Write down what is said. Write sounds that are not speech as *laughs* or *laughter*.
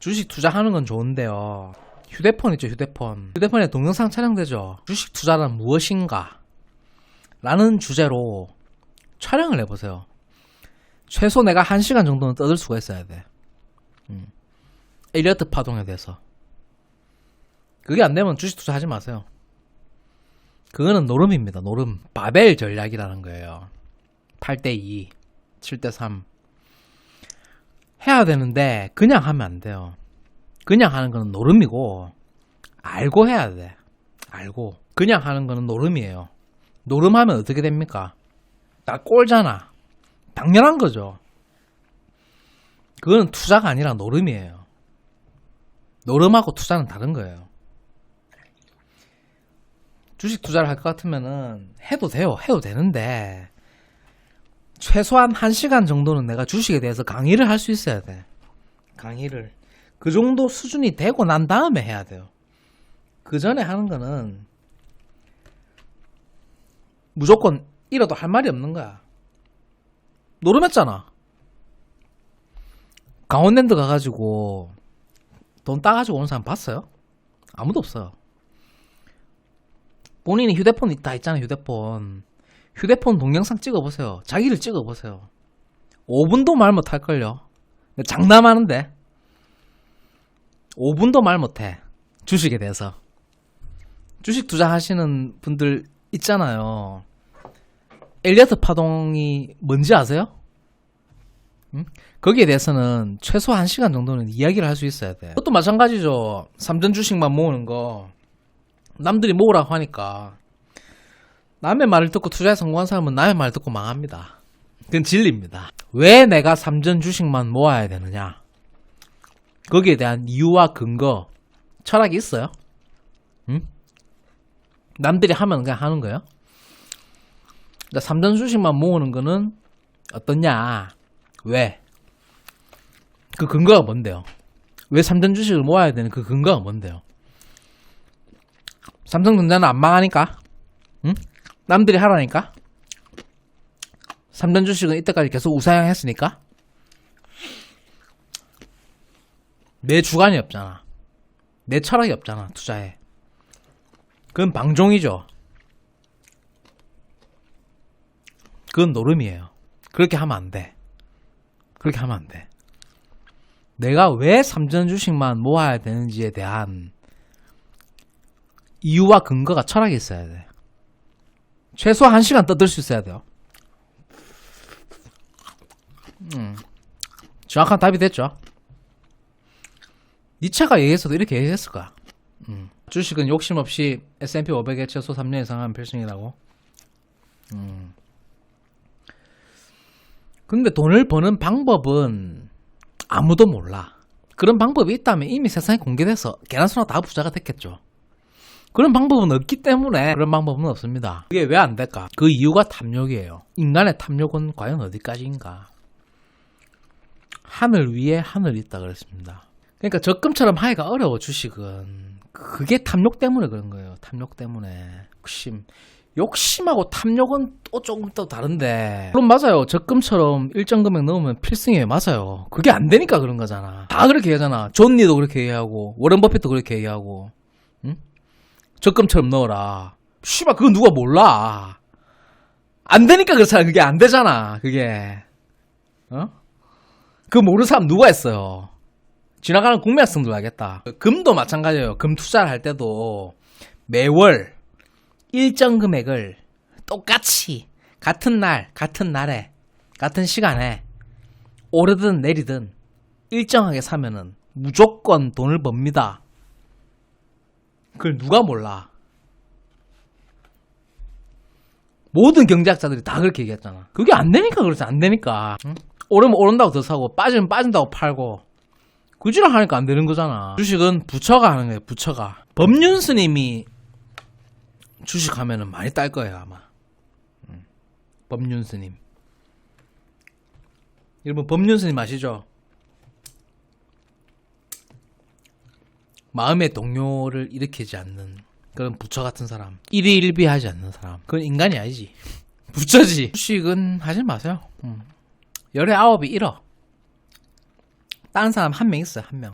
주식 투자하는 건 좋은데요. 휴대폰 있죠, 휴대폰. 휴대폰에 동영상 촬영되죠. 주식 투자란 무엇인가? 라는 주제로 촬영을 해보세요. 최소 내가 1시간 정도는 떠들 수가 있어야 돼. 음. 엘리어트 파동에 대해서. 그게 안 되면 주식 투자 하지 마세요. 그거는 노름입니다, 노름. 바벨 전략이라는 거예요. 8대2, 7대3. 해야 되는데, 그냥 하면 안 돼요. 그냥 하는 거는 노름이고, 알고 해야 돼. 알고. 그냥 하는 거는 노름이에요. 노름하면 어떻게 됩니까? 다 꼴잖아. 당연한 거죠. 그거는 투자가 아니라 노름이에요. 노름하고 투자는 다른 거예요. 주식 투자를 할 것 같으면은 해도 돼요. 해도 되는데 최소한 1시간 정도는 내가 주식에 대해서 강의를 할 수 있어야 돼. 강의를. 그 정도 수준이 되고 난 다음에 해야 돼요. 그 전에 하는 거는 무조건 잃어도 할 말이 없는 거야. 노름했잖아. 강원랜드 가가지고 돈 따가지고 온 사람 봤어요? 아무도 없어요. 본인이 휴대폰 있다 했잖아요, 휴대폰. 휴대폰 동영상 찍어보세요. 자기를 찍어보세요. 5분도 말 못할걸요. 장담하는데. 5분도 말 못해. 주식에 대해서. 주식 투자하시는 분들 있잖아요. 엘리어트 파동이 뭔지 아세요? 응? 거기에 대해서는 최소 1시간 정도는 이야기를 할 수 있어야 돼. 그것도 마찬가지죠. 삼전 주식만 모으는 거. 남들이 모으라고 하니까. 남의 말을 듣고 투자에 성공한 사람은 남의 말 듣고 망합니다. 그건 진리입니다. 왜 내가 삼전 주식만 모아야 되느냐? 거기에 대한 이유와 근거, 철학이 있어요? 응? 남들이 하면 그냥 하는 거예요? 그러니까 삼전 주식만 모으는 거는 어떻냐? 왜? 그 근거가 뭔데요? 왜 삼전 주식을 모아야 되는 그 근거가 뭔데요? 삼성전자는 안 망하니까? 응? 남들이 하라니까? 삼전 주식은 이때까지 계속 우상향 했으니까? 내 주관이 없잖아. 내 철학이 없잖아, 투자에. 그건 방종이죠. 그건 노름이에요. 그렇게 하면 안 돼. 그렇게 하면 안 돼. 내가 왜 삼전 주식만 모아야 되는지에 대한 이유와 근거가 철학이 있어야 돼. 최소 한 시간 떠들 수 있어야 돼요. 음, 정확한 답이 됐죠. 니체가 얘기했어도 이렇게 얘기했을 거야. 음, 주식은 욕심 없이 S&P 500에 최소 3년 이상 하면 필승이라고. 음. 근데 돈을 버는 방법은 아무도 몰라. 그런 방법이 있다면 이미 세상에 공개돼서 개나소나 다 부자가 됐겠죠. 그런 방법은 없기 때문에 그런 방법은 없습니다. 그게 왜 안 될까? 그 이유가 탐욕이에요. 인간의 탐욕은 과연 어디까지인가? 하늘 위에 하늘이 있다 그랬습니다. 그러니까 적금처럼 하기가 어려워 주식은. 그게 탐욕 때문에 그런 거예요. 탐욕 때문에. 욕심. 욕심하고 탐욕은 또 조금 또 다른데. 물론 맞아요. 적금처럼 일정 금액 넣으면 필승이에요. 맞아요. 그게 안 되니까 그런 거잖아. 다 그렇게 얘기하잖아. 존니도 그렇게 얘기하고, 워런 버핏도 그렇게 얘기하고. 응? 적금처럼 넣어라. 씨발, 그거 누가 몰라. 안 되니까 그렇잖아. 그게 안 되잖아. 그게. 어? 그거 모르는 사람 누가 있어요. 지나가는 국민학생들 알겠다. 금도 마찬가지예요. 금 투자를 할 때도 매월 일정 금액을 똑같이 같은 날, 같은 날에, 같은 시간에 오르든 내리든 일정하게 사면은 무조건 돈을 법니다. 그걸 누가 몰라? 모든 경제학자들이 다 그렇게 얘기했잖아. 그게 안 되니까 그렇지, 안 되니까. 응? 오르면 오른다고 더 사고, 빠지면 빠진다고 팔고. 그지랑 하니까 안 되는 거잖아. 주식은 부처가 하는 거예요, 부처가. 법륜 스님이 주식하면은 많이 딸 거예요, 아마. 음. 법륜 스님. 여러분, 법륜 스님 아시죠? 마음의 동요를 일으키지 않는 그런 부처 같은 사람. 일희일비하지 않는 사람. 그건 인간이 아니지. *laughs* 부처지. 주식은 하지 마세요. 음. 열에 아홉이 잃어. 다른 사람 한 명 있어요, 한 명.